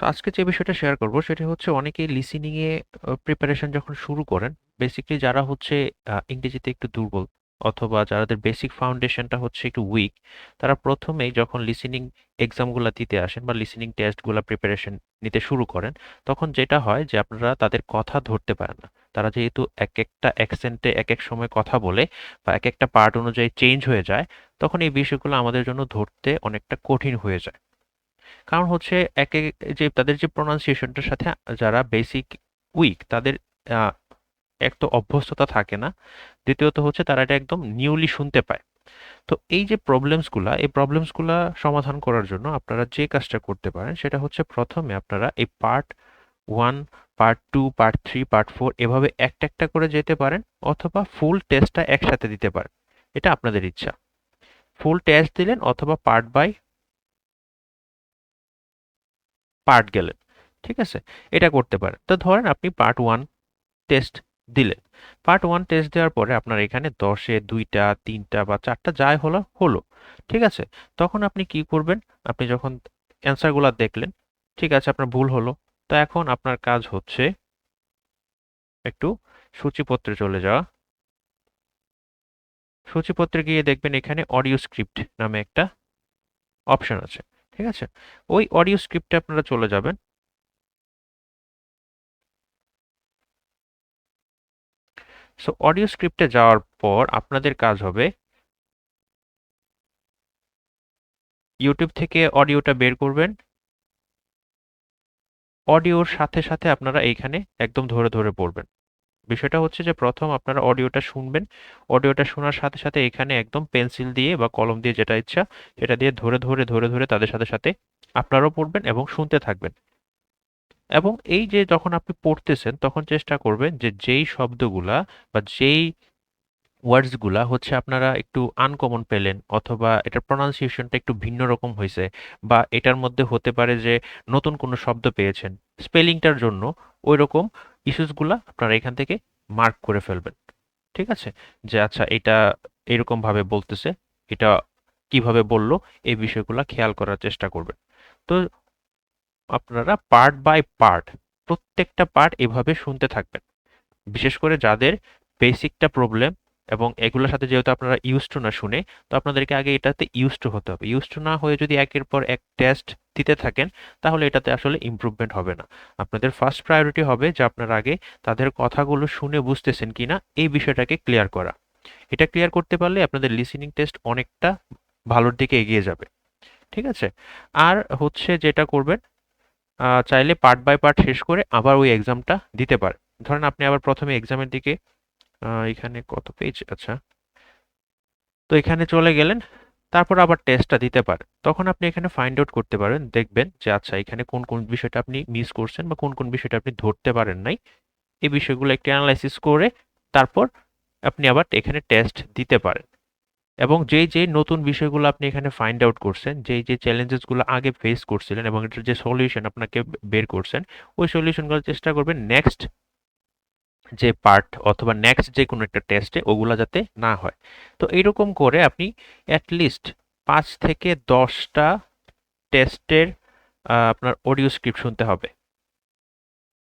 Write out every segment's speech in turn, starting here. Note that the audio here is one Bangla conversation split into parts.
সো আজকে যে বিষয়টা শেয়ার করব সেটা হচ্ছে অনেকেই লিসেনিং এ প্রিপারেশন যখন শুরু করেন বেসিক্যালি যারা হচ্ছে ইংরেজিতে একটু দুর্বল অথবা যাদের বেসিক ফাউন্ডেশনটা হচ্ছে একটু উইক তারা প্রথমেই যখন লিসিনিং এক্সামগুলো দিতে আসেন বা লিসিনিং টেস্টগুলো প্রিপারেশন নিতে শুরু করেন, তখন যেটা হয় যে আপনারা তাদের কথা ধরতে পারেন না। তারা যেহেতু এক একটা অ্যাকসেন্টে এক এক সময় কথা বলে বা এক একটা পার্ট অনুযায়ী চেঞ্জ হয়ে যায়, তখন এই বিষয়গুলো আমাদের জন্য ধরতে অনেকটা কঠিন হয়ে যায়। কারণ হচ্ছে এক যে তাদের যে প্রোনাউন্সিয়েশনটার সাথে যারা বেসিক উইক তাদের এক তো অভ্যস্ততা থাকে না, দ্বিতীয়ত হচ্ছে তারা এটা একদম নিউলি শুনতে পায়। তো এই যে প্রবলেমসগুলা এই প্রবলেমসগুলা সমাধান করার জন্য আপনারা যে কাজটা করতে পারেন সেটা হচ্ছে প্রথমে আপনারা এই part one part two part three part four এভাবে একটা একটা করে যেতে পারেন অথবা ফুল টেস্টটা একসাথে দিতে পারেন। এটা আপনাদের ইচ্ছা। ফুল টেস্ট দিলেন অথবা পার্ট বাই পার্ট গেলেন ঠিক আছে? এটা করতে পারেন। তো ধরেন আপনি পার্ট ওয়ান টেস্ট দিলেন। পার্ট ওয়ান টেস্ট দেওয়ার পরে আপনার এখানে দশে দুইটা, তিনটা বা চারটা যাই হলো হলো, ঠিক আছে? তখন আপনি কি করবেন? আপনি যখন অ্যান্সারগুলো দেখলেন, ঠিক আছে, আপনার ভুল হলো, তো এখন আপনার কাজ হচ্ছে একটু সূচিপত্রে চলে যাওয়া। সূচিপত্রে গিয়ে দেখবেন এখানে অডিও স্ক্রিপ্ট নামে একটা অপশন আছে। ঠিক আছে? ওই অডিও স্ক্রিপ্টে আপনারা চলে যাবেন। সো অডিও স্ক্রিপ্টে যাওয়ার পর আপনাদের কাজ হবে ইউটিউব থেকে অডিওটা বের করবেন। অডিওর সাথে সাথে আপনারা এইখানে একদম ধরে ধরে পড়বেন। বিষয়টা হচ্ছে যে প্রথম আপনারা অডিওটা শুনবেন। অডিওটা শোনার সাথে সাথে এখানে একদম পেন্সিল দিয়ে বা কলম দিয়ে যেটা ইচ্ছা, সেটা দিয়ে ধরে ধরে ধরে ধরে তাদের সাথে সাথে আপনারাও পড়বেন এবং শুনতে থাকবেন। এবং এই যে যখন আপনি পড়তেছেন, তখন চেষ্টা করবেন যে যেই শব্দগুলা বা যেই ওয়ার্ডসগুলা হচ্ছে আপনারা একটু আনকমন পেলেন অথবা এটার প্রনাউন্সিয়েশনটা একটু ভিন্ন রকম হয়েছে বা এটার মধ্যে হতে পারে যে নতুন কোনো শব্দ পেয়েছেন, স্পেলিংটার জন্য ওই রকম ইস্যুসগুলা আপনারা এখান থেকে মার্ক করে ফেলবেন। ঠিক আছে? যে আচ্ছা এটা এরকম ভাবে বলতেছে, এটা কীভাবে বলল, এই বিষয়গুলো খেয়াল করার চেষ্টা করবেন। তো আপনারা পার্ট বাই পার্ট প্রত্যেকটা পার্ট এভাবে শুনতে থাকবেন। বিশেষ করে যাদের বেসিকটা প্রবলেম এবং এগুলোর সাথে যেহেতু আপনারা ইউজ টু না শুনে, তো আপনাদেরকে আগে এটাতে ইউজ টু হতে হবে। ইউজ টু না হয়ে যদি একের পর এক টেস্ট দিতে থাকেন, তাহলে এটাতে আসলে ইমপ্রুভমেন্ট হবে না। আপনাদের ফার্স্ট প্রায়োরিটি হবে যে আপনারা আগে তাদের কথাগুলো শুনে বুঝতেছেন কিনা, এই বিষয়টাকে ক্লিয়ার করা। এটা ক্লিয়ার করতে পারলে আপনাদের লিসেনিং টেস্ট অনেকটা ভালোর দিকে এগিয়ে যাবে। ঠিক আছে? আর হচ্ছে যেটা করবেন চাইলে পার্ট বাই পার্ট শেষ করে আবার ওই এক্সামটা দিতে পারে ধরেন আপনি আবার প্রথমে এক্সামের দিকে এখানে কত পেজ আচ্ছা। তো এখানে চলে গেলেন তারপর আবার টেস্টটা দিতে পারে। তখন আপনি এখানে ফাইন্ড আউট করতে পারেন, দেখবেন যে আচ্ছা এখানে কোন কোন বিষয়টা আপনি মিস করছেন বা কোন কোন বিষয়টা আপনি ধরতে পারেন নাই। এই বিষয়গুলো একটু অ্যানালাইসিস করে তারপর আপনি আবার এখানে টেস্ট দিতে পারেন। এবং যেই যে নতুন বিষয়গুলো আপনি এখানে ফাইন্ড আউট করছেন, যেই যে চ্যালেঞ্জেসগুলো আগে ফেস করছিলেন এবং এটার যে সলিউশন আপনাকে বের করছেন, ওই সলিউশনগুলো চেষ্টা করবেন নেক্সট যে পার্ট অথবা নেক্সট যে কোনো একটা টেস্টে ওগুলা যাতে না হয়। তো এইরকম করে আপনি অ্যাটলিস্ট পাঁচ থেকে দশটা টেস্টের আপনার অডিও স্ক্রিপ্ট শুনতে হবে।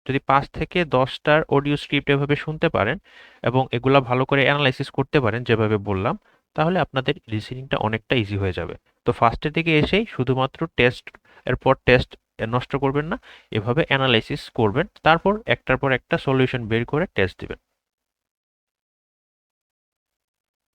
যদি পাঁচ থেকে দশটার অডিও স্ক্রিপ্ট এভাবে শুনতে পারেন এবং এগুলা ভালো করে অ্যানালাইসিস করতে পারেন যেভাবে বললাম, তাহলে আপনাদের লিসেনিংটা অনেকটা ইজি হয়ে যাবে। তো ফার্স্টের দিকে এসেই শুধুমাত্র টেস্ট এরপর টেস্ট নষ্ট করবেন না। এভাবে অ্যানালাইসিস করবেন, তারপর একটার পর একটা সলিউশন বের করে টেস্ট দিবেন।